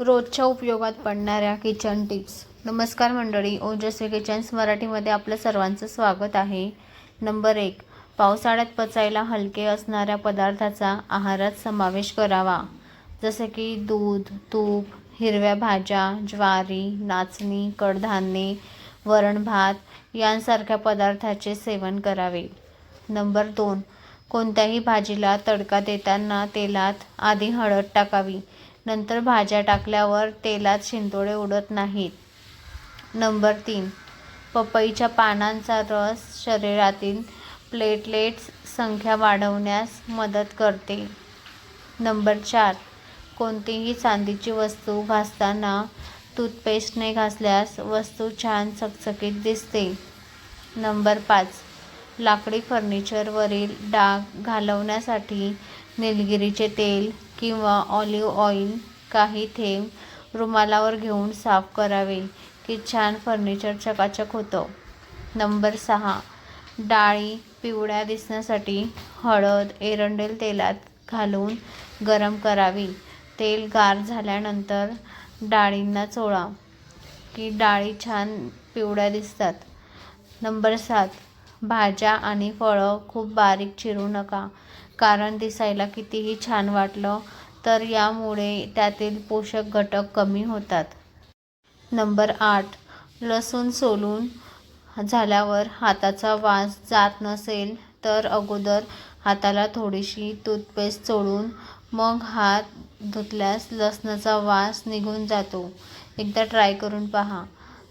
रोजच्या उपयोगात पडणाऱ्या किचन टिप्स नमस्कार मंडळी ओजस्वी किचन्स मराठीमध्ये आपलं सर्वांचं स्वागत आहे. नंबर एक पावसाळ्यात पचायला हलके असणाऱ्या पदार्थाचा आहारात समावेश करावा. जसे की दूध तूप हिरव्या भाज्या ज्वारी नाचणी कडधान्ये वरण भात यांसारख्या पदार्थाचे सेवन करावे. नंबर दोन कोणत्याही भाजीला तडका देताना तेलात आधी हळद टाकावी. नंतर भाज्या टाकल्यावर तेलात शिंतोडे उडत नाहीत. नंबर तीन. पपईच्या पानांचा रस शरीरातील प्लेटलेट्स संख्या वाढवण्यास मदत करते. नंबर चार. कोणतीही चांदीची वस्तू घासताना टूथपेस्टने घासल्यास वस्तू छान चकचकीत दिसते. नंबर पाच. लाकडी फर्निचरवरील डाग घालवण्यासाठी निलगिरीचे तेल किंवा ऑलिव्ह ऑइल काही थेंब रुमालावर घेऊन साफ करावे की छान फर्निचर चकाचक होतं. नंबर सहा डाळी पिवळ्या दिसण्यासाठी हळद एरंडेल तेलात घालून गरम करावी. तेल गार झाल्यानंतर डाळींना चोळा की डाळी छान पिवळ्या दिसतात. नंबर सात भाज्या आणि फळं खूप बारीक चिरू नका. कारण दिसायला कितीही छान वाटलं तर यामुळे त्यातील पोषक घटक कमी होतात. नंबर आठ. लसूण सोलून झाल्यावर हाताचा वास जात नसेल तर अगोदर हाताला थोडीशी टूथपेस्ट चोळून मग हात धुतल्यास लसणाचा वास निघून जातो. एकदा ट्राय करून पहा.